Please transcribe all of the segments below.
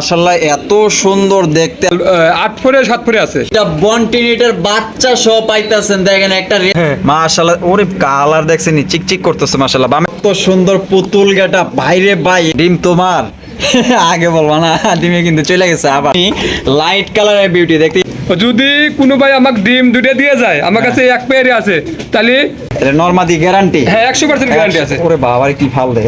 মাশাল্লাহ এত সুন্দর দেখতে। আট ফোরে সাত ফোরে আছে। এটা বন্টিনেটের বাচ্চা সহ পাইতাছেন দেখেন একটা রে- মাশাল্লাহ ওরে কালার দেখছেন চিকচিক করতেছে মাশাল্লাহ বামে এত সুন্দর পুতুল গেটা বাইরে বাই ডিম তোমার। আগে বলব না ডিমে কিন্তু চলে গেছে আবার। লাইট কালারের বিউটি দেখতে যদি কোনো ভাই আমাকে ডিম দুটো দিয়ে যায় আমার কাছে এক পেয়ারে আছে তাহলে নর্মাদি গ্যারান্টি হ্যাঁ একশো পার্সেন্ট গ্যারান্টি আছে। ওরে বাবার কি ফাল দে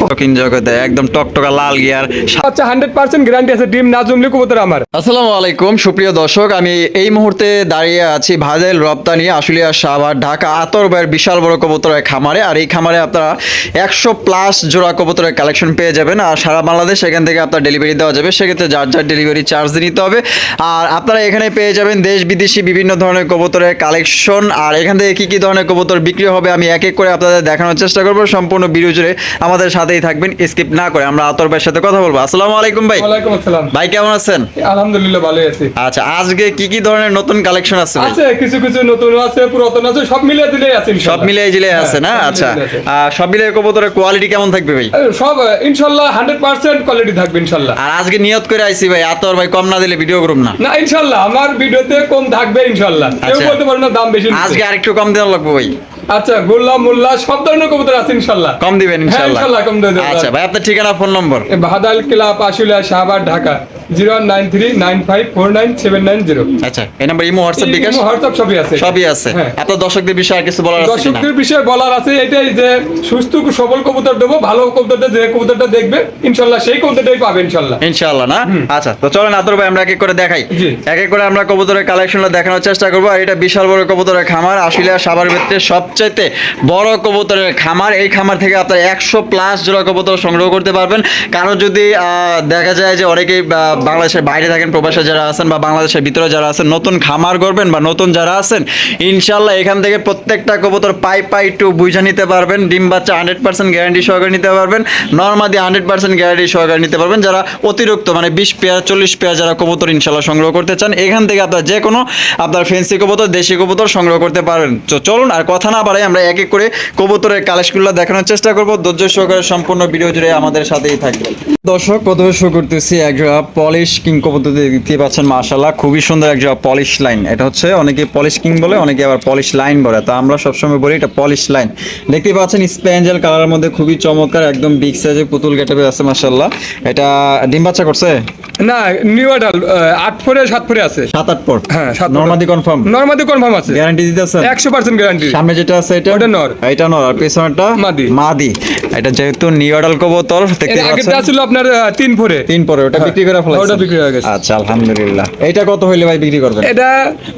ফকিন জগতে একদম টকটকা লাল গিয়ার আচ্ছা হান্ড্রেড পার্সেন্ট গ্যারান্টি আছে ডিম না জমলে কবুতর আমার। আসসালামু আলাইকুম সুপ্রিয় দর্শক আমি এই মুহূর্তে দাঁড়িয়ে আছি ভাজেল রপ্তানি সাভার ঢাকা আতরবাইয়ের বিশাল বড় কবুতরের খামারে। আর এই খামারে আপনারা একশো প্লাস জোড়া কবুতরের কালেকশন পেয়ে যাবেন। আর সারা বাংলাদেশ এখান থেকে আপনার ডেলিভারি দেওয়া যাবে। সেক্ষেত্রে যার যার ডেলিভারি চার্জ নিতে হবে। আর আপনারা এখানে পেয়ে যাবেন দেশ বিদেশি বিভিন্ন ধরনের কবুতরের কালেকশন আর এখান থেকে কী কী ধরনের কবুতর বিক্রি হবে আমি এক এক করে আপনাদের দেখানোর চেষ্টা করব। সম্পূর্ণ ভিডিও জুড়ে আমাদের সাথেই থাকবেন স্কিপ না করে আমরা আতর ভাইয়ের সাথে কথা বলব। আসসালামু আলাইকুম ভাই। ওয়ালাইকুম আসসালাম। ভাই কেমন আছেন? আলহামদুলিল্লাহ ভালোই আছি। আচ্ছা আজকে কি কি ধরনের নতুন কালেকশন আছে ভাই? আছে কিছু কিছু নতুন আছে পুরাতন আছে সব মিলিয়ে দিলেই আছে সব ইনশাআল্লাহ। মিলিয়ে জিলে আছে না? হ্যাঁ, আচ্ছা সব মিলিয়ে কবুতরের কোয়ালিটি কেমন থাকবে ভাই? সব ইনশাল্লাহ হান্ড্রেড পার্সেন্ট কোয়ালিটি থাকবে ইনশাল্লাহ। আর আজকে নিয়ত করে আইছি ভাই আতর ভাই কম না দিলে ভিডিও করুম না। না ইনশাল্লাহ। আমার ভিডিওতে কম থাকবে ইনশাল্লাহ। কেউ আচ্ছা। বলতে পারবে না দাম বেশি আজকে আরেকটু কম দেওয়া লাগবে ভাই। আচ্ছা গোল্লা মোল্লা সব ধরনের কবুতর আছে ইনশাল্লাহ। কম দিবেন হ্যাঁ, ইনশাআল্লাহ ইনশাল্লাহ কম আচ্ছা ভাই আপনার ঠিকানা phone number? বাহাদাল club Ashulia Shahbag Dhaka. Zero nine three nine five four nine seven nine zero. আচ্ছা এই number imo WhatsApp bKash? WhatsApp সবই আছে। সবই আছে। হ্যাঁ। আপনার দর্শকদের বিষয়ে কিছু বলার আছে দর্শকদের বিষয়ে বলার আছে এটাই যে সুস্থ সবল কবুতর দেবো ভালো কবুতরটা যে কবুতরটা দেখবে ইনশাল্লাহ সেই কবুতরটাই পাবে ইনশাল্লাহ। ইনশাআল্লাহ না? আচ্ছা তো চলেন আতর ভাই আমরা এক এক করে দেখাই। এক এক করে আমরা কবুতরের কালেকশনটা দেখানোর চেষ্টা করব আর এটা বিশাল বড় কবুতরের খামার আশুলিয়া সাবার ভিত্তিতে সবচাইতে বড় কবুতরের খামার। এই খামার থেকে আপনার একশো প্লাস জোড়া কবুতর সংগ্রহ করতে পারবেন। কারণ যদি দেখা যায় যে অনেকেই বাংলাদেশের বাইরে থাকেন, প্রবাসে যারা আছেন বা বাংলাদেশের ভিতরে যারা আছেন, নতুন খামার করবেন বা নতুন যারা আছেন ইনশাল্লাহ এখান থেকে প্রত্যেকটা কবুতর পাই পাই একটু বুঝে নিতে পারবেন। ডিম বাচ্চা হান্ড্রেড পার্সেন্ট গ্যারান্টি সহকারে নিতে পারবেন। নর্মাদি হান্ড্রেড পার্সেন্ট গ্যারান্টি সহকারে নিতে পারবেন। যারা অতিরিক্ত মানে বিশ পেয়ার, চল্লিশ পেয়ার যারা কবুতর ইনশাল্লাহ সংগ্রহ করতে চান, এখান থেকে আপনার যে কোনো আপনার ফেন্সি কবুতর, দেশি কবুতর সংগ্রহ করতে পারেন। তো চলুন, আর কথা না বাড়াই আমরা এক এক করে কবুতরের কালেকশনগুলো দেখানোর চেষ্টা করব। ধৈর্য সহকারে সম্পূর্ণ ভিডিও জুড়ে আমাদের সাথেই থাকবে দর্শক প্রথমে শুরু করতেছি একজোড়া পলিশ কিং কবুতর দেখতে পাচ্ছেন মাশাল্লাহ খুবই সুন্দর একজোড়া পলিশ লাইন এটা হচ্ছে অনেকে পলিশ কিং বলে অনেকে আবার পলিশ লাইন বলে। তো আমরা সবসময় বলি এটা পলিশ লাইন দেখতে পাচ্ছেন স্প্যাঞ্জেল কালারের মধ্যে খুবই চমৎকার একদম বিগ সাইজের পুতুল গেটাবে আছে মাশাল্লাহ এটা ডিম বাচ্চা করছে? না নিউ আডাল আট ফোরে সাত ফোরে আছে। সাত আট পর? হ্যাঁ, নর্মাদি কনফার্ম নর্মাদি কনফার্ম আছে। গ্যারান্টি দিতেছেন? একশো পার্সেন্ট গ্যারান্টি সামনে যেটা আছে এটা? ওটা নর। এটা নর আর পেছনেরটা? মাদি। মাদি। এটা যেহেতু নিউডাল কবুতর দেখতে পাচ্ছেন। ছিল আপনার তিন ফোরে তিন পরে ওটা হ্যাঁ, বিক্রি করে ওটা বিক্রি হয়ে গেছে। আচ্ছা আলহামদুলিল্লাহ। এটা কত হইলে ভাই বিক্রি করবেন? এটা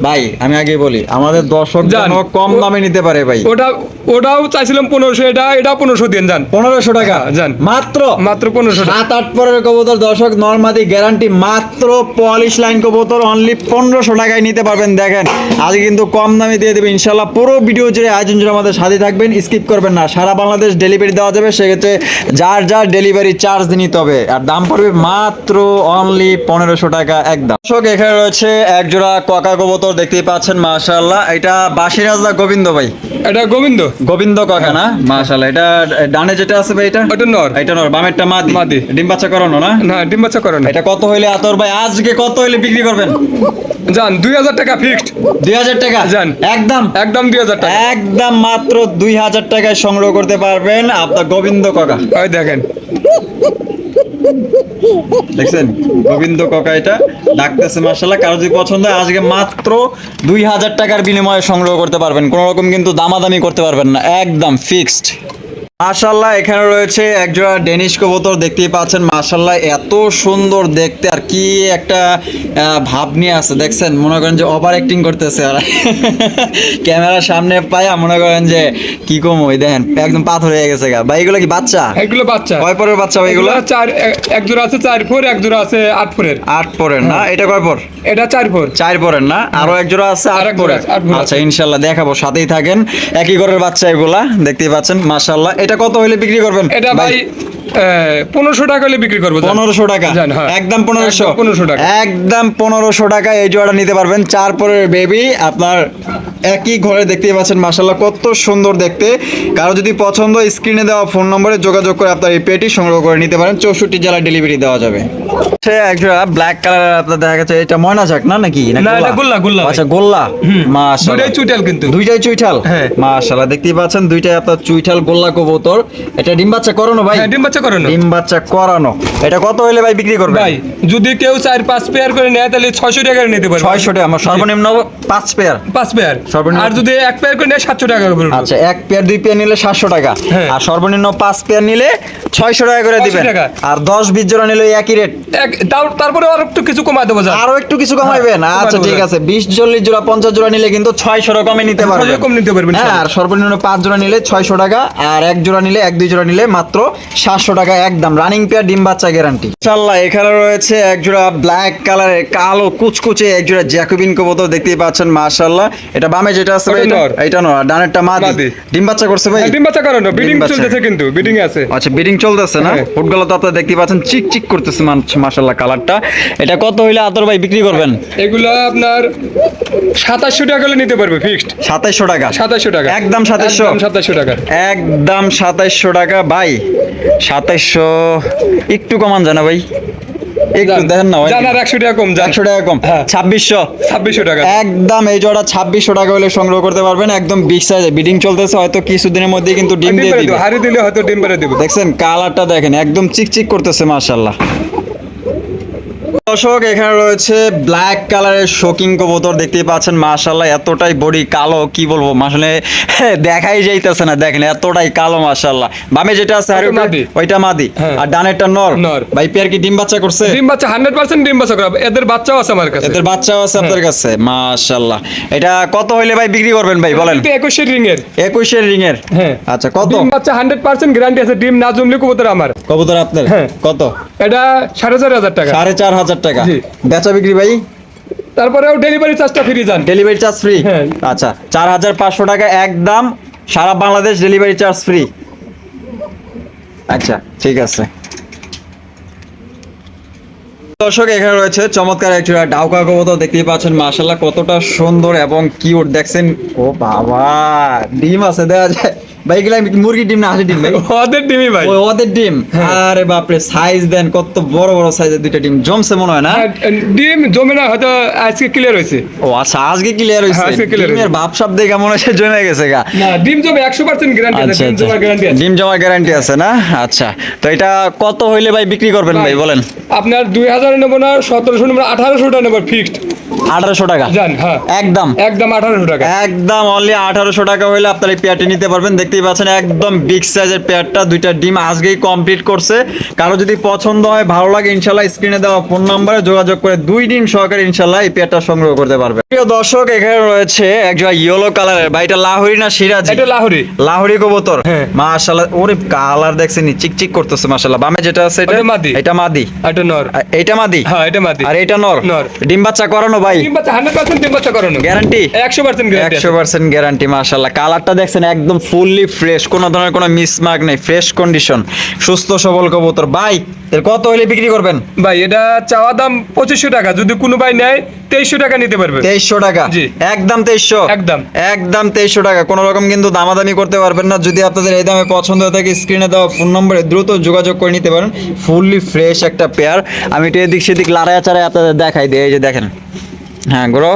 ভাই আমি আগে বলি আমাদের দর্শক। যেন কম দামে নিতে পারে ভাই। ওটা ওটাও চাইছিলাম পনেরোশো এটা এটাও পনেরোশো দিন যান পনেরোশো টাকা? হ্যাঁ। মাত্র? মাত্র পনেরোশো সাত আট পরের কবুতর দর্শক নর্মাদি গ্যারান্টি মাত্র পলিশ লাইন কবুতর অনলি পনেরোশো টাকায় নিতে পারবেন দেখেন। আজকে কিন্তু কম দামে দিয়ে দেবে ইনশাল্লাহ পুরো ভিডিও জুড়ে আয়োজন জুড়ে আমাদের সাথে থাকবেন স্কিপ করবেন না। সারা বাংলাদেশ ডেলিভারি দেওয়া যাবে সেক্ষেত্রে যার যার ডেলিভারি চার্জ নিতে হবে। আর দাম পড়বে মাত্র অনলি পনেরোশো টাকা একদম। দর্শক এখানে রয়েছে এক জোড়া ককা কবুতর দেখতেই পাচ্ছেন মাশাল্লাহ এটা বাসিরাজ না গোবিন্দ ভাই? এটা গোবিন্দ। গোবিন্দ কাকা না? মাশাল্লাহ এটা ডানে যেটা আছে ভাই এটা? ওটা নর। এটা নর বামেরটা মাদি। মাদি। ডিম বাচ্চা করানো না? না ডিম বাচ্চা করে না এটা কত হইলে আতর ভাই? আজকে কত হইলে বিক্রি করবেন? জান দুই হাজার টাকা ফিক্সড দুই হাজার টাকা? যান। একদম? একদম দুই হাজার টাকা। একদম মাত্র দুই হাজার টাকায় সংগ্রহ করতে পারবেন আপনার গোবিন্দ কাকা ওই দেখেন। দেখছেন, গোবিন্দ কাকা এটা। ডাকতেছে মার্শাল্লাহ কারও যদি পছন্দ হয়, আজকে মাত্র দুই হাজার টাকার বিনিময়ে সংগ্রহ করতে পারবেন। কোনো রকম কিন্তু দামাদামি করতে পারবেন না। একদম ফিক্সড মাশাল্লাহ এখানে রয়েছে একজোড়া ডেনিশ কবুতর দেখতেই পাচ্ছেন। মাশাল্লাহ এত সুন্দর দেখতে আর কি একটা ভাব নিয়ে আছে দেখছেন? মনে করেন যে ওভার অ্যাক্টিং করতেছে আর। ক্যামেরার সামনে পায়া মনে করেন যে কি কম ওই দেখেন একদম পাথর হয়ে গেছে গা। ভাই এগুলো কি বাচ্চা? এগুলো বাচ্চা। কয় পরের বাচ্চা ভাই এগুলো? চার এক জোড়া আছে চার ফোর এক জোড়া আছে আট ফোরের আট পরের না? এটা কয় পর? এটা চার ফোর চার পরের না? আরও এক জোড়া আছে আট পরের। আচ্ছা ইনশাল্লাহ দেখাবো সাথেই থাকেন। একই ঘরের বাচ্চা এগুলা দেখতেই পাচ্ছেন। মাশাল্লাহ এটা কত হলে বিক্রি করবেন? এটা ভাই পনেরোশো টাকা হলে বিক্রি করব পনেরোশো টাকা। হ্যাঁ। একদম পনেরোশো। পনেরোশো টাকা। একদম পনেরোশো টাকা এই জোড়াটা নিতে পারবেন। চার পরের বেবি আপনার একই ঘরে দেখতেই পাচ্ছেন মাসাল্লাহ কত সুন্দর দেখতে। কারও যদি পছন্দ স্ক্রিনে দেওয়া ফোন নম্বরে যোগাযোগ করে আপনার এই পেটি সংগ্রহ করে নিতে পারেন। চৌষট্টি জেলা ডেলিভারি দেওয়া যাবে। সে একজোড়া ব্ল্যাক কালারের আপনার দেখা গেছে এটা ময়না যাক না নাকি? না, এটা গোল্লা, গোল্লা আচ্ছা গোল্লা। মাশাআল্লাহ দুইটাই চুইটাল কিন্তু। দুইটাই চুইঠাল? হ্যাঁ। মাশাআল্লাহ দেখতেই পাচ্ছেন দুইটাই আপনার চুইঠাল গোল্লা কবুতর। এটা ডিম বাচ্চা করানো ভাই? হ্যাঁ ডিম বাচ্চা করানো। ডিম বাচ্চা করানো। এটা কত হইলে ভাই বিক্রি করবে ভাই যদি কেউ চার পাঁচ পেয়ার করে নেয় তাহলে ছয়শো টাকা করে নিতে পারবে। ছয়শো টাকা আমার সর্বনিম্ন পাঁচ পেয়ার পাঁচ পেয়ার সর্বনিম্ন- আর যদি এক পেয়ার করে নেয় সাতশো টাকা করে আচ্ছা এক পেয়ার দুই পেয়ার নিলে সাতশো টাকা। হ্যাঁ। আর সর্বনিম্ন পাঁচ পেয়ার নিলে ছয়শো টাকা করে 600 দিবেন। আর দশ বিশ জোড়া নিলে একই রেট তারপরে আর একটু কিছু কমায় দেবো আরও একটু কিছু কমাইবেন? হ্যাঁ, আচ্ছা ঠিক আছে বিশ চল্লিশ জোড়া পঞ্চাশ জোড়া নিলে কিন্তু ছয়শো টাকা কমে নিতে পারবেন। কম নিতে পারবেন, হ্যাঁ আর সর্বনিম্ন পাঁচ জোড়া নিলে ছয়শো টাকা আর এক জোড়া নিলে এক দুই জোড়া নিলে মাত্র সাতশো টাকা একদম। রানিং পেয়ার ডিম বাচ্চা গ্যারান্টি ইনশাল্লাহ এখানে রয়েছে এক জোড়া ব্ল্যাক কালারের কালো কুচকুচে এক জোড়া জ্যাকোবিন কবুতর দেখতেই পাচ্ছেন মাশাআল্লাহ। এটা বামে যেটা আছে ভাই এটা- নর। ডানেরটা মাদি। ডিম বাচ্চা করছে ভাই? হ্যাঁ, ডিম বাচ্চা করানো বিডিং। চলতেছে কিন্তু বিডিং আছে। আচ্ছা বিডিং চলতেছে না। ফুটগুলো তো আপনারা দেখতে পাচ্ছেন চিক চিক করতেছে মাশাল্লাহ কালারটা। এটা কত হইলে আতর ভাই বিক্রি করবেন? এগুলো আপনার সাতাশশো টাকা হলে নিতে পারবে ফিক্সড সাতাইশশো টাকা? সাতাশশো টাকা। একদম 2700? একদম সাতাশশো টাকা। একদম সাতাইশশো টাকা ভাই। সাতাইশশো একটু কমান জানা ভাই। একটু দেখেন না একশো টাকা কম একশো টাকা কম। হ্যাঁ। ছাব্বিশশো? ছাব্বিশশো টাকা। একদম এই জোড়া ছাব্বিশশো টাকা হলে সংগ্রহ করতে পারবেন। একদম বিগ সাইজে বিডিং চলতেছে। হয়তো কিছুদিনের মধ্যে কিন্তু ডিম দিয়ে দিবে। দিলে হয়তো ডিম দেবো। দেখছেন কালারটা দেখেন একদম চিকচিক করতেছে মাশাল্লাহ দর্শক এখানে রয়েছে ব্ল্যাক কালারের শোকিং কবুতর দেখতেই পাচ্ছেন। মাশাল্লাহ এতটাই বডি কালো কি বলব? আসলে দেখাই যাইতেছে না দেখেন এতটাই কালো মাশাল্লাহ বামে যেটা আছে আর। ওইটা মাদি। হ্যাঁ। আর ডানেরটা নর। নর। ভাই পেয়ার কি ডিম বাচ্চা করছে? ডিম বাচ্চা হান্ড্রেড পার্সেন্ট ডিম বাচ্চা করাবে এদের বাচ্চাও আছে আমার কাছে। এদের বাচ্চাও আছে আপনার কাছে। মাশাল্লাহ এটা কত হইলে ভাই বিক্রি করবেন ভাই বলেন? এটা একুশের রিং এর একুশের রিং এর হ্যাঁ। আচ্ছা কত? ডিম বাচ্চা হান্ড্রেড পার্সেন্ট গ্যারান্টি আছে। ডিম না জমলে কবুতর আমার। কবুতর আপনার? হ্যাঁ। কত? এটা সাড়ে চার হাজার টাকা। সাড়ে চার হাজার টাকা। বেচা বিক্রি ভাই? তারপরেও ডেলিভারি চার্জটা ফ্রি যান ডেলিভারি চার্জ ফ্রি। আচ্ছা চার হাজার পাঁচশো টাকা একদম সারা বাংলাদেশ ডেলিভারি চার্জ ফ্রি আচ্ছা ঠিক আছে। দর্শক এখানে রয়েছে চমৎকার একটা ডাউকা কবুতর দেখতেই পাচ্ছেন মাশাল্লাহ কতটা সুন্দর এবং কিউট দেখছেন ও বাবা ডিম আছে দেওয়া যায়। ভাই এগুলা মুরগির ডিম না হাসির ডিম ভাই। ওদের ডিমই ভাই। ওদের ডিম। হ্যাঁ। আরে বাপরে সাইজ দেন কত বড় বড় সাইজের দুইটা ডিম। জমছে মনে হয় না? হ্যাঁ, ডিম জমে না হয়তো আজকে ক্লিয়ার হয়েছে। ও আচ্ছা আজকে ক্লিয়ার হয়েছে। হ্যাঁ, আজকে। ভাব সাপ দেখে মনে হচ্ছে জমে গেছে গা। না ডিম জমে একশো পার্সেন্ট গ্যারান্টি আছে আচ্ছা ডিম আচ্ছা। জমার গ্যারান্টি আছে। ডিম জমা গ্যারান্টি আছে না? আচ্ছা তো এটা কত হইলে ভাই বিক্রি করবেন ভাই বলেন? আপনার দুই হাজার নেব না সতেরোশো নেব আঠারোশো টাকা নেব ফিক্সড আঠারোশো টাকা? জান হ্যাঁ। একদম। একদম আঠারোশো টাকা। একদম অনলি আঠারোশো টাকা হইলে আপনার এই পেয়ারটি নিতে পারবেন। দেখতেই পাচ্ছেন একদম বিগ সাইজের পেয়ারটা দুইটা ডিম আজকেই কমপ্লিট করছে। কারও যদি পছন্দ হয় ভালো লাগে ইনশাল্লাহ স্ক্রিনে দেওয়া ফোন নম্বরে যোগাযোগ করে দুই দিন সহকারে ইনশাল্লাহ এই পেয়ারটা সংগ্রহ করতে পারবে। প্রিয় দর্শক এখানে রয়েছে একজন ইয়েলো কালারের বা এটা লাহোরি না সিরাজি? এটা লাহোরি। লাহোরি কবুতর? হ্যাঁ। মাশাআল্লাহ ওরে কালার দেখছেন চিকচিক করতেছে মাশাআল্লাহ বামে যেটা আছে এটা মাদি। এটা মাদি। এটা নর। এটা মাদি? হ্যাঁ এটা মাদি। আর এটা নর? নর। ডিম বাচ্চা করানো ভাই? ডিম বাচ্চা হান্ড্রেড পার্সেন্ট ডিম বাচ্চা করানো। গ্যারান্টি একশো পার্সেন্ট গ্যারান্টি একশো পার্সেন্ট গ্যারান্টি মাশাল্লাহ। কালারটা দেখছেন একদম ফুললি ফ্রেশ কোনো ধরনের কোনো মিসমার্ক নেই ফ্রেশ কন্ডিশন সুস্থ সবল কবুতর। ভাই এর কত হইলে বিক্রি করবেন? ভাই এটা চাওয়া দাম পঁচিশশো টাকা যদি কোনো ভাই নেয় তেইশশো টাকা নিতে পারবে। তেইশশো টাকা? একদম তেইশশো? একদম। একদম তেইশশো টাকা। কোনো রকম কিন্তু দামাদামি করতে পারবেন না। যদি আপনাদের এই দামে পছন্দ হয়ে থাকে স্ক্রিনে দেওয়া ফোন নম্বরে দ্রুত যোগাযোগ করে নিতে পারেন। ফুললি ফ্রেশ একটা পেয়ার আমি একটু এদিক সেদিক লাড়ায় চাড়ায় আপনাদের দেখাই দিই এই যে দেখেন। হ্যাঁ গ্রো।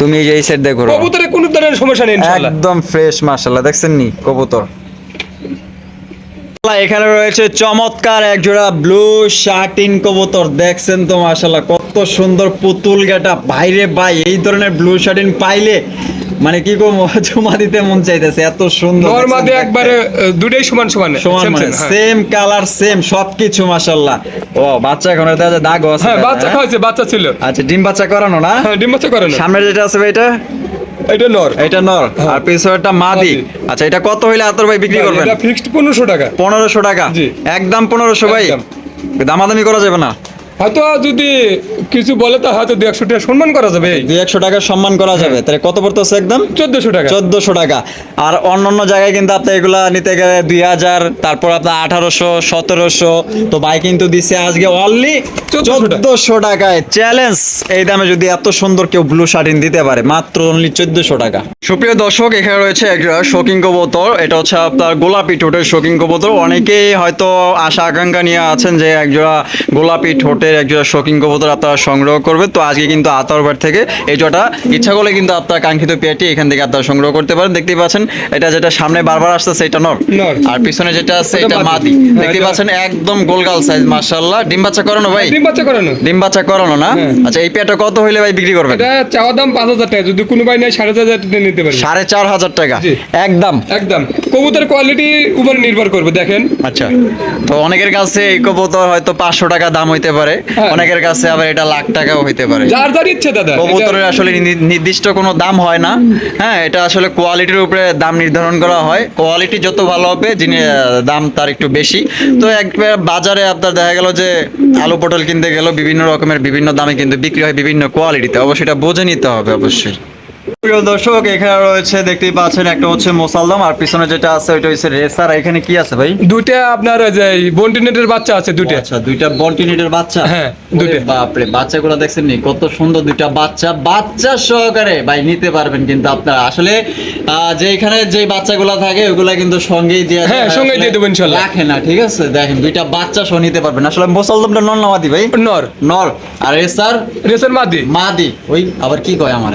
তুমি এই সাইড দেখো কবুতরে কোনো ধরনের সমস্যা নেই ইনশাআল্লাহ। একদম ফ্রেশ মাশাল্লাহ দেখছেন নি? কবুতর। এখানে রয়েছে চমৎকার এক জোড়া ব্লু শার্টিন কবুতর। দেখছেন তো মাশাল্লাহ কত সুন্দর পুতুল গেটা। বাইরে ভাই এই ধরনের ব্লু শার্টিন পাইলে মানে কি কো জমা দিতে মন চাইতেছে এত সুন্দর নর্মাদে দেখছেন? একবারে দুটোই সমান সমান। সমান মানে হ্যাঁ। সেম কালার সেম সবকিছু মাশাল্লাহ ও বাচ্চা এখন এটা দাগ আছে হ্যাঁ বাচ্চা হ্যাঁ? বাচ্চা ছিল। আচ্ছা ডিম বাচ্চা করানো না? হ্যাঁ ডিম বাচ্চা করে না সামনে যেটা আছে ভাই এটা? এটা নর। এটা নর। আর পিছনেরটা মাদি। আচ্ছা এটা কত হইলে আতর ভাই বিক্রি করবেন? এটা ফিক্সড পনেরোশো টাকা। পনেরোশো টাকা। জি। একদম পনেরোশো ভাই। দামাদামি করা যাবে না। হয়তো যদি কিছু বলে তো হয়তো দু একশো টাকা সম্মান করা যাবে। দুই একশো টাকা সম্মান করা যাবে। তাহলে কত পড়তেছে একদম? চোদ্দশো টাকা। চোদ্দশো টাকা। আর অন্য অন্য জায়গায় কিন্তু আপনি এগুলা নিতে গেলে দুই হাজার তারপর আপনার আঠারোশো সতেরোশো। তো ভাই কিন্তু দিচ্ছে আজকে অনলি 1400 চোদ্দশো টাকায়। চ্যালেঞ্জ এই দামে যদি এত সুন্দর কেউ ব্লু শার্টিন দিতে পারে মাত্র অনলি চোদ্দশো টাকা। সুপ্রিয় দর্শক এখানে রয়েছে একটা শোকিং কবুতর। এটা হচ্ছে আপনার গোলাপি ঠোঁটের শোকিং কবুতর। অনেকেই হয়তো আশা আকাঙ্ক্ষা নিয়ে আছেন যে একজোড়া গোলাপি ঠোঁটের জাতের একজোড়া শৌকিং কবুতর আপনারা সংগ্রহ করবেন। তো আজকে কিন্তু আতরবার থেকে এই জোটা ইচ্ছা করলে কিন্তু আপনার কাঙ্ক্ষিত পেয়ারটি এখান থেকে আপনারা সংগ্রহ করতে পারেন। দেখতেই পাচ্ছেন এটা যেটা সামনে বারবার আসতেছে এটা নর। আর পিছনে যেটা আছে এটা মাদি। হ্যাঁ, দেখতেই এটা- পাচ্ছেন একদম গোলগাল সাইজ মাশাআল্লাহ। ডিম বাচ্চা করানো ভাই? ডিম বাচ্চা করানো। ডিম বাচ্চা করানো না? হ্যাঁ। আচ্ছা এই পেয়ারটা কত হইলে ভাই বিক্রি করবেন? এটা চাওয়া দাম পাঁচ হাজার টাকা। যদি কোনো ভাই নেয় সাড়ে চার হাজার টাকা নিতে পারে সাড়ে চার হাজার টাকা? একদম। একদম। কবুতর কোয়ালিটি উপরে নির্ভর করবে দেখেন। আচ্ছা। তো অনেকের কাছে এই কবুতর হয়তো পাঁচশো টাকা দাম হইতে পারে। হ্যাঁ। অনেকের কাছে আবার এটা লাখ টাকাও হইতে পারে। যার যার ইচ্ছে দাদা কবুতরের আসলে নির্দিষ্ট কোনো দাম হয় না। হ্যাঁ এটা আসলে কোয়ালিটির উপরে দাম নির্ধারণ করা হয়। কোয়ালিটি যত ভালো হবে যিনি দাম তার একটু বেশি। তো একবার বাজারে আপনার দেখা গেল যে আলু পটল কিনতে গেল বিভিন্ন রকমের বিভিন্ন দামে কিন্তু বিক্রি হয় বিভিন্ন কোয়ালিটিতে অবশ্যই এটা বুঝে নিতে হবে অবশ্যই। প্রিয় দর্শক এখানে রয়েছে দেখতেই পাচ্ছেন একটা হচ্ছে মোসালদম আর পিছনে যেটা আছে ওইটা হচ্ছে রেসার। এখানে কি আছে ভাই? দুইটা আপনার যে বন্টিনেটের বাচ্চা আছে দুইটা। আচ্ছা দুইটা বন্টিনেটের বাচ্চা? হ্যাঁ, দুইটা। বাপরে বাচ্চাগুলো দেখছেন নি কত সুন্দর দুইটা বাচ্চা। বাচ্চা সহকারে ভাই নিতে পারবেন কিন্তু আপনারা। আসলে আহ, যেখানে যে বাচ্চাগুলো থাকে ওগুলা কিন্তু সঙ্গেই দিয়ে হ্যাঁ, সঙ্গেই আসলে দিয়ে দেবো ইনশাল্লাহ। রাখে না ঠিক আছে? দেখেন দুইটা বাচ্চা সহ নিতে পারবেন। আসলে মোসালদমটা নন নামাদি ভাই? নর। নর। আর এসার রেসের মাদি। মাদি। ওই আবার কি কয় আমার?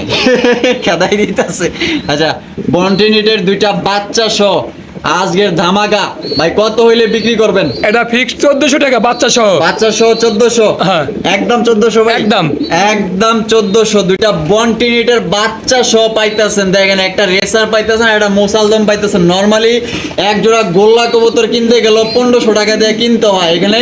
খেদাই দিতেছে। আচ্ছা বন্টিনিটের দুইটা বাচ্চা সহ আজকের ধামাকা ভাই কত হইলে বিক্রি করবেন? এটা ফিক্সড চোদ্দশো টাকা বাচ্চা সহ বাচ্চা সহ চোদ্দশো? হ্যাঁ। একদম চোদ্দশো ভাই? একদম। একদম চোদ্দশো। দুইটা বন্টিনিটের বাচ্চা সহ পাইতেছেন দেখেন একটা রেসার পাইতেছেন একটা মোসালদম পাইতেছেন। নর্মালি এক জোড়া গোল্লা কবুতর কিনতে গেল পনেরোশো টাকা দিয়ে কিনতে হয়। এখানে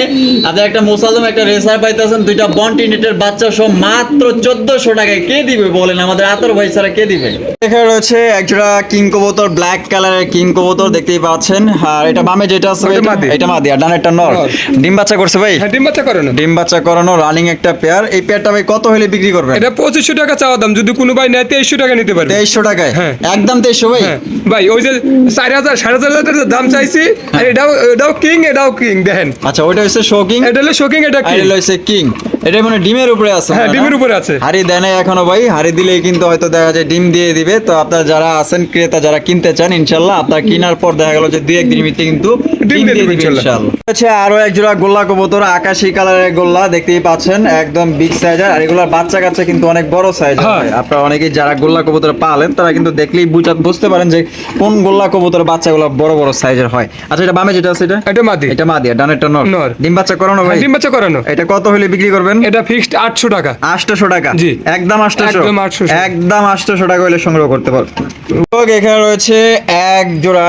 আপনি একটা মোসালদম একটা রেসার পাইতেছেন দুইটা বন্টিনিটের বাচ্চা সহ মাত্র চোদ্দশো টাকায়। কে দিবে বলেন আমাদের আতর ভাই ছাড়া কে দিবে? দেখা রয়েছে এক জোড়া কিং কবুতর ব্ল্যাক কালারের কিং কবুতর দেখতেই পাচ্ছেন। আর এটা বামে যেটা আছে এটা- মাদি। আর ডানেরটা নর। নর। ডিম বাচ্চা করছে ভাই? হ্যাঁ ডিম বাচ্চা করানো। ডিম বাচ্চা করানো রানিং একটা পেয়ার এই পেয়ারটা ভাই কত হলে বিক্রি করবেন? এটা পঁচিশশো টাকা চাওয়া দাম। যদি কোনো ভাই নেয় তেইশশো টাকা নিতে পারবে। তেইশশো টাকায়? হ্যাঁ। একদম তেইশশো ভাই? হ্যাঁ। ভাই ওই যে চার হাজার সাড়ে চার হাজার দাম চাইছি। আর এটাও এটাও কিং এটাও কিং দেখেন। আচ্ছা ওইটা হচ্ছে শোকিং এটা হলো শোকিং এটা কিং এটা হচ্ছে কিং এটা মানে ডিমের উপরে আছে হ্যাঁ? ডিমের উপরে আছে। হাড়ি দেয় না এখনও ভাই। হাড়ি দিলেই কিন্তু হয়তো দেখা যায় ডিম দিয়ে দিবে। তো আপনার যারা আছেন ক্রেতা যারা কিনতে চান ইনশাল্লাহ আপনার কেনার পর দেখা গেল যে দুই একদিন ভিত্তি কিন্তু আচ্ছা আরও এক জোড়া গোল্লা কবুতর আকাশি কালারের গোল্লা দেখতেই পাচ্ছেন একদম বিগ সাইজের আর এগুলোর বাচ্চা কাচ্চা কিন্তু অনেক বড় সাইজ হ্যাঁ। আপনারা অনেকেই যারা গোল্লা কবুতর পালেন তারা কিন্তু দেখলেই বুঝতে পারেন যে কোন গোল্লা কবুতর বাচ্চাগুলো বড় বড় সাইজের হয়। আচ্ছা এটা বামে যেটা আছে এটা? এটা মাদি। এটা মাদি আর ডানেরটা নর। নর। ডিম বাচ্চা করানো ভাই? হ্যাঁ, ডিম বাচ্চা করানো। এটা কত হলে বিক্রি করবেন? এটা ফিক্সড আটশো টাকা। আটশোশো টাকা? জি। একদম আটশোশো? একদম 800 একদম আটশোশো টাকা হলে সংগ্রহ করতে পারবেন। এখানে রয়েছে এক জোড়া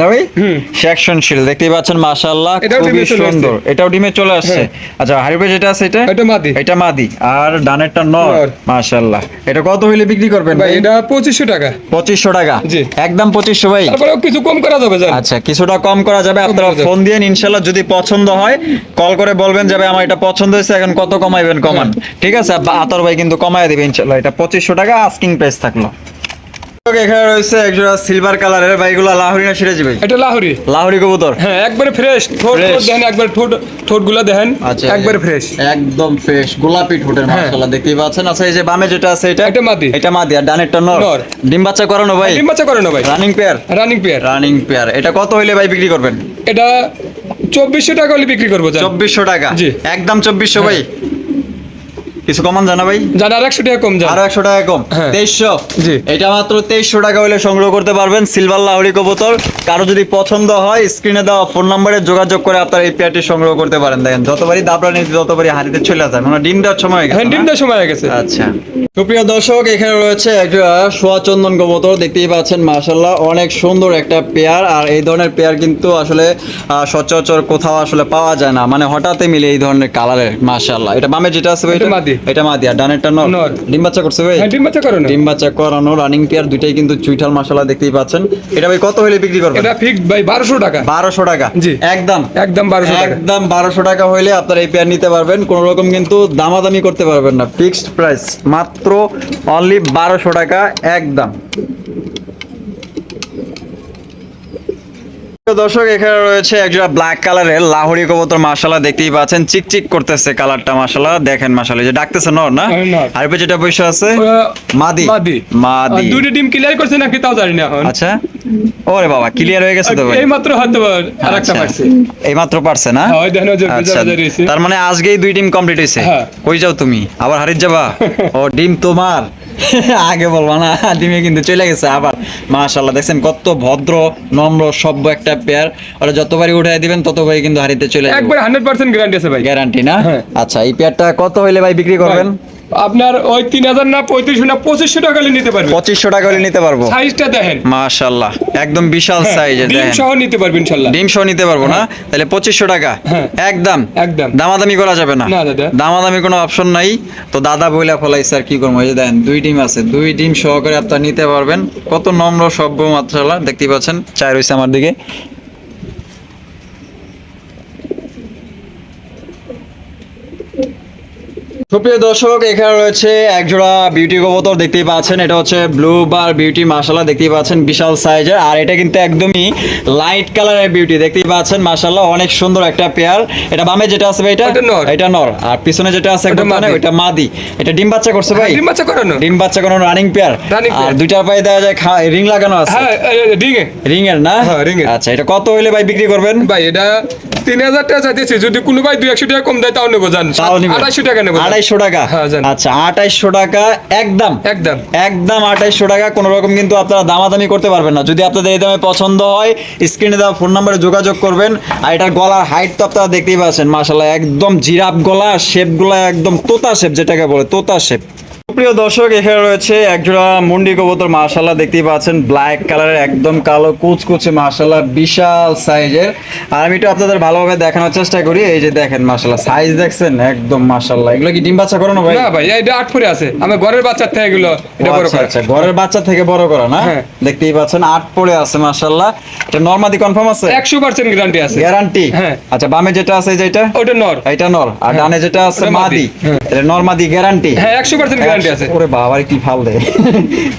না ভাই? দেখতেই পাচ্ছেন মাশাআল্লাহ খুবই সুন্দর। এটাও ডিমে চলে আসছে। আচ্ছা হারিবে যেটা আছে এটা? এটা মাদি। এটা মাদি। আর ডানেরটা নর। মাশাআল্লাহ। এটা কত হইলে বিক্রি করবেন ভাই এটা পঁচিশশো টাকা। পঁচিশশো টাকা? জি। একদম পঁচিশশো ভাই? তারপরে কিছু কম করা যাবে জান। আচ্ছা কিছুটা কম করা যাবে। আপনারা ফোন দিয়ে ইনশাল্লাহ যদি পছন্দ হয় কল করে বলবেন যাবে আমার এটা পছন্দ হয়েছে এখন কত কমাইবেন কমান? ঠিক আছে? আতর ভাই কিন্তু কমায় দিবে ইনশাল্লাহ এটা পঁচিশশো টাকা আস্কিং প্রাইস থাকল। এখানে রয়েছে একজোড়া সিলভার কালারের ভাইগুলো লাহরি না সিরাজি ভাই? এটা লাহোরি। লাহরি কবুতর? হ্যাঁ একবারে ফ্রেশ ঠোঁট ঠোঁট দেখেন একবার ঠোঁট ঠোঁটগুলা দেখেন একবারে ফ্রেশ একদম ফ্রেশ গোলাপি ঠোঁটের হ্যাঁ। মাশাআল্লাহ দেখতেই পাচ্ছেন। আচ্ছা এই যে বামে যেটা আছে এটা? এটা মাদি। এটা মাদি আর ডানেরটা নর। নর। ডিম বাচ্চা করানো ভাই? ডিম বাচ্চা করানো ভাই। Running pair running pair running pair এটা কত হইলে ভাই বিক্রি করবেন? এটা চব্বিশশো টাকা হলে বিক্রি করব চব্বিশশো টাকা? জি। একদম চব্বিশশো ভাই? কিছু কমান জানা ভাই? জান আর একশো টাকা কম যান আরও একশো টাকা কম। হ্যাঁ। তেইশশো? জি। এটা মাত্র তেইশশো টাকা হলে সংগ্রহ করতে পারবেন সিলভার লাহরি কবুতর। কারও যদি পছন্দ হয় স্ক্রিনে দেওয়া ফোন নাম্বারে যোগাযোগ করে আপনারা এই পেয়ারটি সংগ্রহ করতে পারেন। দেখেন যতবারই দাবরা নিতে ততবারই হারিতে চলে যায় মানে ডিম দেওয়ার সময় হয়ে ডিম দেওয়ার সময় গেছে। আচ্ছা। সুপ্রিয় দর্শক এখানে রয়েছে একটা সোয়া চন্দন কবুতর দেখতেই পাচ্ছেন মাশাল্লাহ অনেক সুন্দর একটা পেয়ার। আর এই ধরনের পেয়ার কিন্তু আসলে আহ, সচরাচর কোথাও আসলে পাওয়া যায় না। মানে হঠাৎই মিলে এই ধরনের কালারের মাশাল্লাহ এটা বামে যেটা আছে এটা? মাদি। এটা মা আর ডানেরটা নর। ডিম বাচ্চা করছে ভাই? হ্যাঁ ডিম বাচ্চা করানো ডিম বাচ্চা করানো রানিং পেয়ার দুইটাই কিন্তু চুইঠাল মশলা দেখতেই পাচ্ছেন। এটা ভাই কত হলে বিক্রি করবেন? এটা ফিক্সড ভাই বারোশো টাকা। বারোশো টাকা। জি। একদম। একদম বারোশো টাকা। একদম বারোশো টাকা হইলে আপনারা এই পেয়ার নিতে পারবেন। কোনো রকম কিন্তু দামাদামি করতে পারবেন না। ফিক্সড প্রাইস মাত্র অনলি বারোশো টাকা একদম। দর্শক এখানে রয়েছে একজোড়া ব্ল্যাক কালারের লাহোরি কবুতর মাশাল্লাহ দেখতেই পাচ্ছেন। চিকচিক করতেছে কালারটা মাশাল্লাহ দেখেন এই যে ডাকতেছে নর না? হ্যাঁ, আর যেটা বসে আছে? মাদি। মাদি। আর ডিম ক্লিয়ার করছে নাকি তাও জানি না এখন। আচ্ছা। ওরে বাবা ক্লিয়ার হয়ে গেছে তো ভাই। এই মাত্র হয়তো আর একটা আচ্ছা। পারছে। এই মাত্র পারছে না? হ্যাঁ, ওই দেখেন যে আচ্ছা। তার মানে আজকেই দুই টিম কমপ্লিট হয়েছে। হ্যাঁ। কই যাও তুমি? আবার হারিয়ে যাবা। ও ডিম তোমার। আগে বলব না ডিমে কিন্তু চলে গেছে আবার। মাশাল্লাহ দেখছেন কত ভদ্র নম্র সভ্য একটা পেয়ার ওরা যতবারই উঠাই দিবেন ততবারই কিন্তু হারিতে চলে যাবে। একবার হান্ড্রেড পার্সেন্ট গ্যারান্টি আছে ভাই। গ্যারান্টি না? হ্যাঁ। আচ্ছা এই পেয়ারটা কত হইলে ভাই বিক্রি করবেন? আপনার ওই তিন হাজার না পঁয়ত্রিশশো না পঁচিশশো টাকা হলে নিতে পারবেন। পঁচিশশো টাকা হলে নিতে পারব। সাইজটা দেখেন। মাশাল্লাহ একদম বিশাল সাইজের ডিম সহ নিতে পারবেন ইনশাল্লাহ। ডিম সহ নিতে পারব না? তাহলে পঁচিশশো টাকা? হ্যাঁ। একদম? একদম। দামাদামি করা যাবে না? না, দাদা। দামাদামি কোনো অপশন নাই। তো দাদা বইলা ফলাই স্যার কি করব? এই যে দেখেন দুই ডিম আছে। দুই ডিম সহকারে আপনারা নিতে পারবেন। কত নম্র সভ্য মাত্রালা দেখতেই পাচ্ছেন? চাই রয়েছে আমার দিকে। সুপ্রিয় দর্শক এখানে রয়েছে একজোড়া বিউটি কবুতর দেখতেই পাচ্ছেন। এটা হচ্ছে ব্লু বার বিউটি মাশাল্লাহ দেখতেই পাচ্ছেন বিশাল সাইজের আর এটা কিন্তু একদমই লাইট কালারের বিউটি দেখতেই পাচ্ছেন মাশাল্লাহ অনেক সুন্দর একটা পেয়ার এটা বামে যেটা আছে ভাই এটা? নর। এটা নর। আর পিছনে যেটা আছে একদম মানে ওইটা মাদি। এটা ডিম বাচ্চা করছে ভাই? হ্যাঁ, ডিম বাচ্চা করানো। ডিম বাচ্চা কোনো রানিং পেয়ার আর দুইটার পায়ে দেখা যায় রিং লাগানো আছে। হ্যাঁ রিং এর না? হ্যাঁ, ring এর। আচ্ছা এটা কত হইলে ভাই বিক্রি করবেন? ভাই এটা তিন হাজার টাকা চাইতেছি। যদি কোনো ভাই দুই একশো টাকা কম দেয় তাও নেব জান। আড়াইশো টাকা নেব। আড়াইশো টাকা? হ্যাঁ, আচ্ছা টাকা একদম? একদম। একদম টাকা কোনো রকম কিন্তু আপনারা দামাদামি করতে পারবেন না। যদি আপনাদের এই দামে পছন্দ হয় স্ক্রিনে দেওয়া ফোন নাম্বারে যোগাযোগ করবেন। আর এটার গলার হাইট তো আপনারা দেখতেই পাচ্ছেন মাশাল্লাহ একদম জিরাফ গলা শেপগুলো একদম তোতা শেপ যেটাকে বলে তোতা শেপ প্রিয় দর্শক এখানে রয়েছে একজোড়া মুন্ডি কবুতর মাশাল্লাহ দেখতেই পাচ্ছেন ব্ল্যাক কালারের একদম কালো কুচকুচে মাশাল্লাহ বিশাল সাইজের আর আমি একটু আপনাদের ভালোভাবে দেখানোর চেষ্টা করি এই যে দেখেন মাশাল্লাহ সাইজ দেখছেন একদম মাশাল্লাহ এগুলো কি ডিম বাচ্চা করানো ভাই? না ভাই এটা আট ফুটে আছে আমার ঘরের বাচ্চার থেকে এগুলো এটা বড় আচ্ছা, করে। আচ্ছা ঘরের বাচ্চা থেকে বড় করা না? হ্যাঁ। দেখতেই পাচ্ছেন আট পড়ে আছে মাশাল্লাহ এটা নরমাদি কনফার্ম আছে? একশো পার্সেন্ট গ্যারান্টি আছে। গ্যারান্টি হ্যাঁ। আচ্টা বামে যেটা আছে যেটা ওটা নর এটা নর আর ডানে যেটা আছে ওটা মাদি। হ্যাঁ। এটা নরমাদি গ্যারান্টি হ্যাঁ একশো পার্সেন্ট গ্যারান্টি আছে। ওরে কি ফাল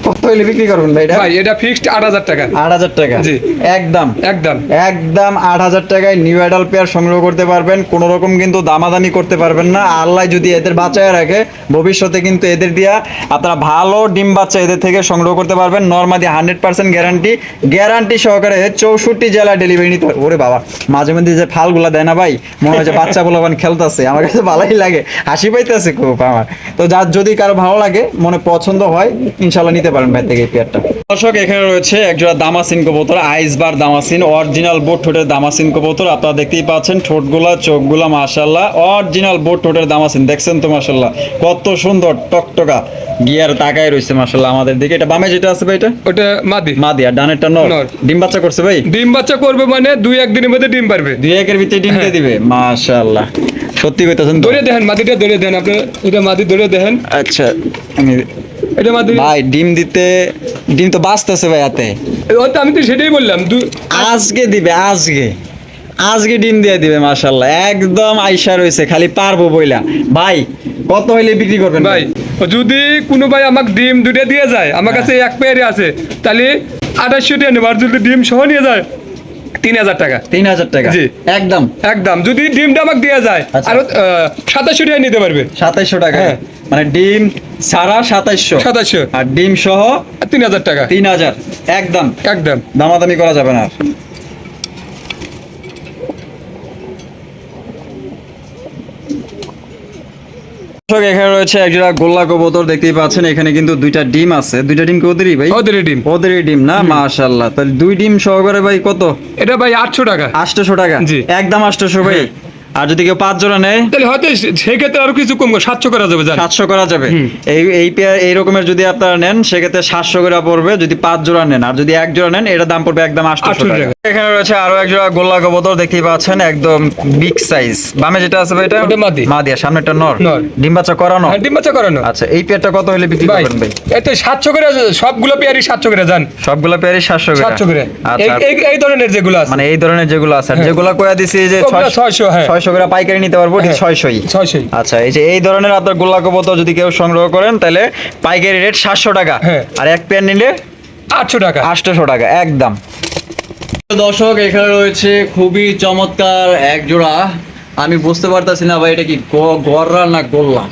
কত হইলে বিক্রি করবেন ভাই এটা? ভাই এটা ফিক্সড আট হাজার টাকা। আট হাজার টাকা। জি। একদম। একদম। একদম আট হাজার টাকায় নিউ পেয়ার সংগ্রহ করতে পারবেন। কোনো রকম কিন্তু দামাদামি করতে পারবেন না। আল্লাহ যদি এদের বাঁচায় রাখে ভবিষ্যতে কিন্তু এদের দিয়া আপনারা ভালো ডিম বাচ্চা এদের থেকে সংগ্রহ করতে পারবেন। Normally hundred percent guarantee. Guarantee সহকারে চৌষট্টি জেলা ডেলিভারি নিতে। ওরে বাবা মাঝে মধ্যে যে ফালগুলা দেয় না ভাই? মনে হয় যে বাচ্চা বলবান খেলতেছে। আমার কাছে ভালোই লাগে। হাসি পাইতেছে খুব আমার। তো যার যদি কারও ভালো লাগে মনে পছন্দ হয় ইনশাল্লাহ নিতে পারেন ভাই থেকে এই পেয়ারটা। দর্শক এখানে রয়েছে একজোড়া দামাসিন কবুতর আইসবার দামাসিন অরিজিনাল বোট ঠোঁটের দামাসিন কবুতর আপনারা দেখতেই পাচ্ছেন ঠোঁটগুলা চোখগুলা মাশাল্লাহ অরিজিনাল বোট ঠোঁটের দামাসিন দেখছেন তো মাশাল্লাহ কত সুন্দর টকটকা গিয়ার তাকায় রয়েছে মাশাল্লাহ আমাদের দিকে। এটা বামে যেটা আছে ভাই এটা? ওটা মাদি। মাদি আর ডানেরটা নর? নর। ডিম বাচ্চা করছে ভাই? ডিম বাচ্চা করবে মানে দুই একদিনের মধ্যে ডিম পারবে। দুই একের ভিতরে ডিম দিয়ে দিবে মাশাল্লাহ সত্যি কইতাছেন তো? ধরে দেখেন মাদিটা ধরে দেন আপনি এটা মাদি ধরে দেখেন আচ্ছা আমি এটা মাদি ভাই ডিম দিতে ডিম তো বাঁচতেছে ভাই হাতে। আমি তো সেটাই বললাম আজকে দিবে আজকে। আজকে ডিম দিয়ে দিবে মাশাল্লাহ একদম আইসা রয়েছে খালি পারব বইলা। ভাই কত হইলে বিক্রি করবেন ভাই যদি কোনো ভাই আমাকে ডিম দুটো দিয়ে যায় আমার কাছে এক পেয়ারে আছে তাহলে আঠাশশো টাকা নেব। আর যদি ডিম সহ নিয়ে যায় তিন হাজার টাকা। তিন হাজার টাকা? জি। একদম? একদম। যদি ডিমটা আমাকে দেওয়া যায় আচ্ছা। আর সাতাশশো টাকা নিতে পারবে। সাতাইশশো টাকা? হ্যাঁ। মানে ডিম সারা সাতাইশশো। সাতাশশো আর ডিম সহ তিন হাজার টাকা। তিন হাজার। একদম। একদম। দামাদামি করা যাবে না দর্শক, এখানে রয়েছে একজোড়া গোল্লা কবুতর দেখতেই পাচ্ছেন এখানে কিন্তু দুইটা ডিম আছে। দুইটা ডিম কি ওদেরই ভাই? ওদের ডিম। ওদেরই ডিম না? মাশাল্লাহ তাহলে দুই ডিম সহকারে ভাই কত? এটা ভাই আটশো টাকা। আটশোশো টাকা। জি। একদম আটশোশো ভাই। আর যদি কেউ পাঁচ জোড়া নেয়? তাহলে হয়তো সেক্ষেত্রে আরও কিছু কম সাতশো করা যাবে সাতশো করা যাবে। এই এই পেয়ার এই রকমের যদি আপনারা নেন সেক্ষেত্রে সাতশো করে পড়বে যদি পাঁচ জোড়া নেন। আর যদি এক জোড়া নেন এটা দাম পড়বে একদম আটশো টাকা। এখানে রয়েছে আরও এক জোড়া গোল্লা কবুতর দেখতেই পাচ্ছেন একদম বিগ সাইজ বামে যেটা আছে এটা? ওটা মাদি। মাদি আর সামনেটা নর। নর। ডিম বাচ্চা করানো? হ্যাঁ, ডিম বাচ্চা করানো। আচ্ছা এই পেয়ারটা কত হলে বিক্রি করবেন ভাই? এতে সাতশো করে সবগুলো পেয়ারই সাতশো করে যান সবগুলা পেয়ারই সাতশো করে। সাতশো করে। আচ্ছা এই- ধরনের যেগুলো আছে। মানে এই ধরনের যেগুলো আছে। যেগুলো কয়া দিছি যে 600, হ্যাঁ। ছয়শো করে পাইকারি নিতে পারব ঠিক হ্যাঁ। ছয়শই। ছয়শোই। আচ্ছা এই যে এই ধরনের আপনার গোল্লা কবুতর যদি কেউ সংগ্রহ করেন তাহলে পাইকারি রেট সাতশো টাকা। হ্যাঁ। আর এক পেয়ার নিলে আটশো টাকা। আটশোশো টাকা একদম। দর্শক এখানে রয়েছে খুবই চমৎকার এক জোড়া। আমি বুঝতে পারতাছি না ভাই এটা কি গররা না গোল্লা?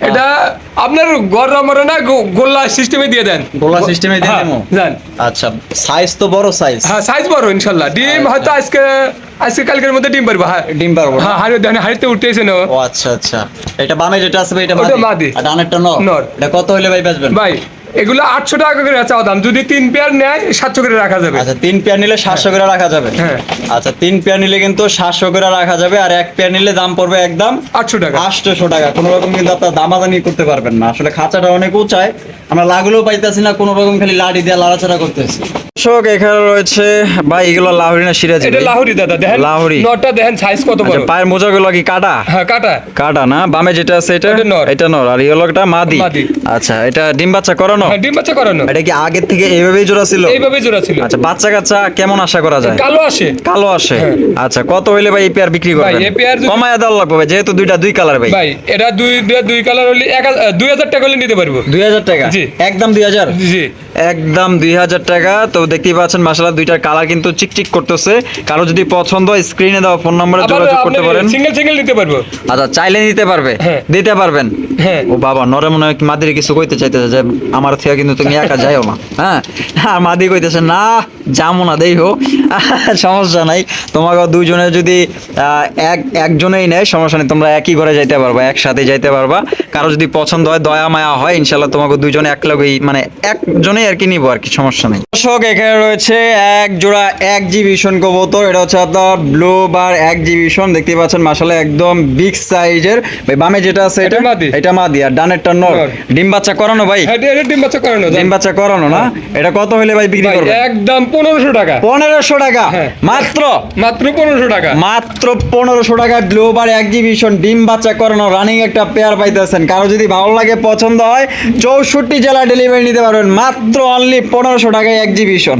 এটা আপনার গড়া মরে না গোল্লা সিস্টেমে দিয়ে দেন। গোল্লা সিস্টেমে দিয়ে হ্যাঁ, দেবো দেন আচ্ছা সাইজ তো বড় সাইজ হ্যাঁ সাইজ বড় ইনশাআল্লাহ ডিম হয়তো আজকে আজকে কালকের মধ্যে ডিম পারব হ্যাঁ। ডিম পারব হ্যাঁ হাড়ি দেখেন হাড়িতে উঠতেছে না ও। আচ্ছা আচ্ছা। এটা বামে যেটা আসবে এটা মাদি। আর ডানেরটা নর। এটা কত হলে ভাই বেচবেন? ভাই এগুলো আটশো টাকা করে চাওয়া দাম। যদি তিন পেয়ার নেয় সাতশো করে রাখা যাবে। আচ্ছা তিন পেয়ার নিলে সাতশো করে রাখা যাবে? হ্যাঁ। আচ্ছা তিন পেয়ার নিলে কিন্তু সাতশো করে রাখা যাবে আর এক পেয়ার নিলে দাম পড়বে একদম আটশো টাকা। আটশোশো টাকা। কোনো রকম কিন্তু আপনার দামাদানি করতে পারবেন না। আসলে খাঁচাটা অনেক উঁচায় আমরা লাগলেও পাইতেছি না কোনো রকম খালি লাড়ি দিয়ে লাড়াচাড়া করতেছি। দর্শক এখানে রয়েছে ভাই এগুলো লাহরি না সিরাজি এটা লাহুরি দাদা দেখেন লাহুরি। নটটা দেখেন সাইজ কত আচ্ছা বড়? পায়ের মোজাগুলো কি কাটা? হ্যাঁ কাটা। কাটা না? বামে যেটা আছে এটা? এটা নর। আর ইয়েলোটা মাদি। আচ্ছা এটা ডিম বাচ্চা করানো? হ্যাঁ ডিম বাচ্চা করানো। এটা কি আগের থেকে এইভাবেই জোড়া ছিল? এইভাবে জোড়া ছিল। আচ্ছা বাচ্চা কাচ্চা কেমন আশা করা যায়? কালো আসে। কালো আসে। হ্যাঁ। আচ্ছা কত হইলে ভাই এই পেয়ার বিক্রি করবেন? এই পেয়ার যদি- কমায় দেওয়া লাগবে ভাই, যেহেতু দুইটা দুই কালার ভাই। ভাই এটা দুই দুই- দুই কালার হলে এক হাজার- দুই হাজার টাকা হলে নিতে পারব। দুই হাজার টাকা? জি। একদম দুই হাজার? জি। একদম দুই হাজার টাকা তো দেখতেই পাচ্ছেন মাসালা দুইটার কালার কিন্তু চিকচিক করতেছে। কারও যদি পছন্দ হয় স্ক্রিনে দেওয়া ফোন নম্বরে যোগাযোগ করতে পারেন। সিঙ্গেল সিঙ্গেল নিতে পারব। আচ্ছা চাইলে নিতে পারবে হ্যাঁ। দিতে পারবেন। হ্যাঁ। ও বাবা নরে মনে হয় মাদিরে কিছু কইতে চাইতেছে যে আমার থেকে কিন্তু তুমি একা যাইও না। হ্যাঁ আর মাদি কইতেছে না যাব না দেই হোক। সমস্যা নাই। তোমাকে দুজনে যদি এক একজনেই নেয় সমস্যা নেই। তোমরা একই ঘরে যাইতে পারবা একসাথে যাইতে পারবা। কারও যদি পছন্দ হয় দয়া মায়া হয় ইনশাল্লাহ তোমাকে দুজনে এক লগেই মানে একজনেই আর কি নিবো আর কি সমস্যা নেই। দর্শক এখানে রয়েছে এক জোড়া এক জিবিশন কবুতর। এটা হচ্ছে আপনার ব্লু বার এক জিবিশন দেখতে পাচ্ছেন মাসালে একদম বিগ সাইজের। ভাই বামে যেটা আছে এটা মাদি। এটা মাদি আর ডানেরটা নর। ডিম বাচ্চা করানো ভাই? হ্যাঁ ডিম বাচ্চা করানো ডিম বাচ্চা করানো না? এটা কত হলে ভাই বিক্রি করবে একদম পনেরোশো টাকা। পনেরোশো টাকা। হ্যাঁ। মাত্র? মাত্র পনেরোশো টাকা। মাত্র পনেরোশো টাকা এক্সিবিশন ডিম বাচ্চা করানো রানিং একটা পেয়ার পাইতেছেন। কারও যদি ভালো লাগে পছন্দ হয় চৌষট্টি জেলা ডেলিভারি নিতে পারবেন। মাত্র অনলি পনেরোশো টাকায় এক্সিবিশন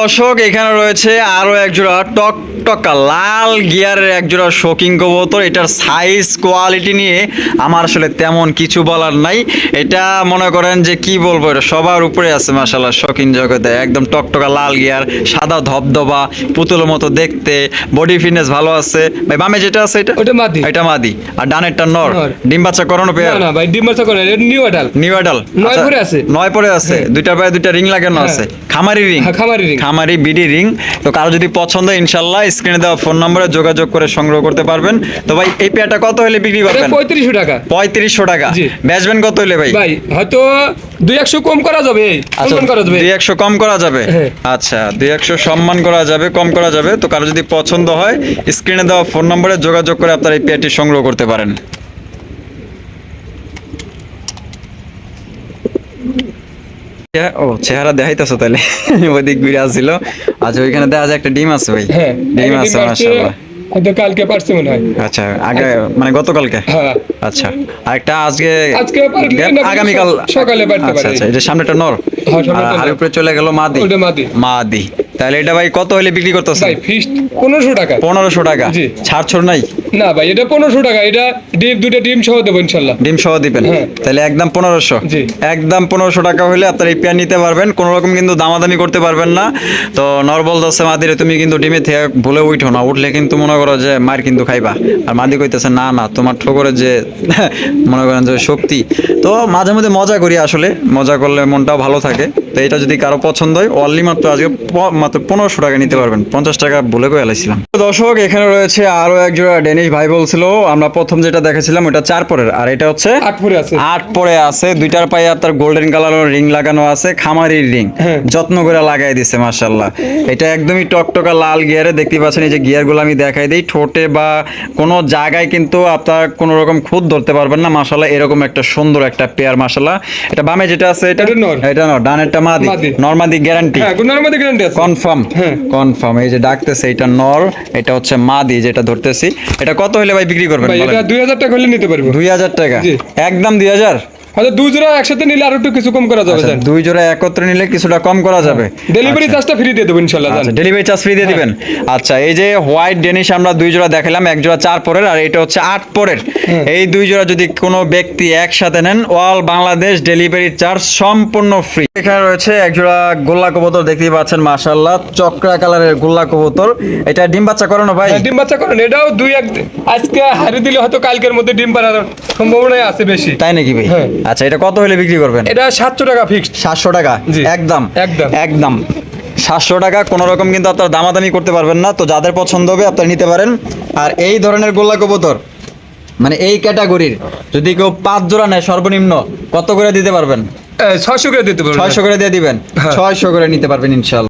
দর্শক এখানে রয়েছে আরও এক জোড়া টক টকা লাল গিয়ারের এক জোড়া শোকিং কবুতর। এটার সাইজ কোয়ালিটি নিয়ে আমার আসলে তেমন কিছু বলার নাই। এটা মনে করেন যে কি বলব এটা সবার উপরে আছে মাসাল্লাহ শৌখিন জগতে। একদম টকটকা লাল গিয়ার সাদা ধবধবা পুতুলের মতো দেখতে বডি ফিটনেস ভালো আছে। ভাই বামে যেটা আছে এটা? ওটা মাদি। এটা মাদি। আর ডানেরটা নর। ডিম বাচ্চা করানো পেয়ার না ভাই ডিম বাচ্চা এটা নিউ আডাল নিউ আডাল নয় পরে আছে। নয় পরে আছে। হ্যাঁ। দুইটা পায়ে দুইটা রিং লাগানো হ্যাঁ। আছে। খামারি রিং হ্যাঁ, খামারি ring। খামারি বিডি রিং তো কারও যদি পছন্দ ইনশাল্লাহ স্ক্রিনে দেওয়া ফোন নম্বরে যোগাযোগ করে সংগ্রহ করতে পারবেন। তো ভাই এই পেয়ারটা কত হলে বিক্রি করবেন? পঁয়ত্রিশশো টাকা। পঁয়ত্রিশশো টাকা। জি। বেচবেন কত হলে ভাই? ভাই হয়তো দুই একশো কম করা যাবে আচ্ছা করা যাবে। দুই একশো কম করা যাবে। হ্যাঁ। আচ্ছা দুই একশো সম্মান করা যাবে কম করা যাবে। তো কারও যদি পছন্দ হয় স্ক্রিনে দেওয়া ফোন নম্বরে যোগাযোগ করে আপনারা এই পেয়ারটি সংগ্রহ করতে পারেন। ও চেহারা দেখাইতেছো তাহলে। ওইদিক ঘুরে আসছিল। আচ্ছা ওইখানে দেখা যায় একটা ডিম আছে ভাই। হ্যাঁ ডিম আছে মাশাআল্লাহ। হয়তো কালকে পারছে মনে হয়। আচ্ছা আগে মানে গতকালকে? হ্যাঁ। আচ্ছা আরেকটা আজকে আজকে আগামী কাল আগামীকাল সকালে পারতে আচ্ছা পারে। আচ্ছা এটা সামনেটা নর। হ্যাঁ, আর উপরে চলে গেল মাদি। ওটা মাদি। মাদি। তাহলে এটা ভাই কত হলে বিক্রি করতেছে ভাই ফিস্ট পনেরোশো টাকা। পনেরোশো টাকা। জি। ছাড় ছড় নাই? না ভাই এটা পনেরোশো টাকা এটা ডিম দুটো ডিম সহ দেবো ইনশাল্লাহ। ডিম সহ দিবেন? হ্যাঁ। তাহলে একদম পনেরোশো। একদম পনেরোশো টাকা হলে আপনার এই পেয়ার নিতে পারবেন কোনো রকম কিন্তু দামাদামি করতে পারবেন না। তো নরবল দশে মাদিরে তুমি কিন্তু ডিমে থেকে ভুলে উঠো না উঠলে কিন্তু মনে করো যে মার কিন্তু খাইবা। আর মাদি কইতেছে না না তোমার ঠোকরের যে মনে করেন যে শক্তি। তো মাঝে মধ্যে মজা করি আসলে মজা করলে মনটাও ভালো থাকে। তো এটা যদি কারও পছন্দ হয় অনলি মাত্র আজকে মাত্র পনেরোশো টাকা নিতে পারবেন। পঞ্চাশ টাকা বলে এলাইছিলাম দর্শক এখানে রয়েছে আরও এক জোড়া ডেনিশ ভাই বলছিল আমরা প্রথম যেটা দেখেছিলাম ওটা চার পরের আর এটা হচ্ছে আট ফুরে আছে। আট পরে আছে দুইটার পায়ে আপনার গোল্ডেন কালার রিং লাগানো আছে খামারির রিং হ্যাঁ। যত্ন করে লাগাই দিছে মার্শাল্লাহ এটা একদমই টকটকা লাল গিয়ারে দেখতে পাচ্ছেন এই যে গিয়ারগুলো আমি দেখাই দিই ঠোঁটে বা কোনো জায়গায় কিন্তু আপনার কোনো রকম খুদ ধরতে পারবেন না মার্শাল্লাহ এরকম একটা সুন্দর একটা পেয়ার মার্শাল্লাহ এটা বামে যেটা আছে এটা নর। এটা নর ডানেরটা মাদি। মাদি। নরমাদি গ্যারান্টি হ্যাঁ গুনার মধ্যে গ্যারান্টি আছে। কনফার্ম হ্যাঁ। কনফার্ম এই যে ডাকতেছে এটা নর এটা হচ্ছে মাদি যেটা ধরতেছি। এটা কত হলে ভাই বিক্রি করবেন দুই হাজার টাকা হলে নিতে পারব। দুই হাজার টাকা। একদম দুই হাজার? হয়তো দুই জোড়া একসাথে নিলে আরও একটু কিছু কম করা যাবে আচ্ছা, দুই জোড়া একত্রে নিলে কিছুটা কম করা যাবে। ডেলিভারি চার্জটা ফ্রি দিয়ে দেবো ইনশাল্লাহ আচ্ছা ডেলিভারি চার্জ ফ্রি দিয়ে দিবেন। আচ্ছা এই যে হোয়াইট ডেনিশ আমরা দুই জোড়া দেখালাম এক জোড়া চার পরের আর এটা হচ্ছে আট পরের। এই দুই জোড়া যদি কোনো ব্যক্তি একসাথে নেন অল বাংলাদেশ ডেলিভারি চার্জ সম্পূর্ণ ফ্রি এখানে রয়েছে এক জোড়া গোল্লা কবুতর দেখতেই পাচ্ছেন মাশাআল্লাহ। চক্রা কালারের গোল্লা কবুতর। এটা ডিম বাচ্চা করানো ভাই? হ্যাঁ, ডিম বাচ্চা করেন। এটাও দুই এক আজকে হারিয়ে দিলে হয়তো কালকের মধ্যে ডিম পাড়ার সম্ভাবনাই আছে বেশি। তাই নাকি ভাই? হ্যাঁ। আচ্ছা এটা কত হলে বিক্রি করবেন? এটা সাতশো টাকা ফিক্সড সাতশো টাকা। একদম। একদম। একদম। সাতশো টাকা কোনো রকম কিন্তু আপনার দামাদামি করতে পারবেন না। তো যাদের পছন্দ হবে আপনারা নিতে পারেন। আর এই ধরনের গোল্লা কবুতর মানে এই ক্যাটাগরির যদি কেউ পাঁচ জোড়া নেয় সর্বনিম্ন কত করে দিতে পারবেন? ছয়শো করে দিতে পারব ছয়শো করে দিয়ে দিবেন। হ্যাঁ। ছয়শো করে নিতে পারবেন ইনশাল্লাহ।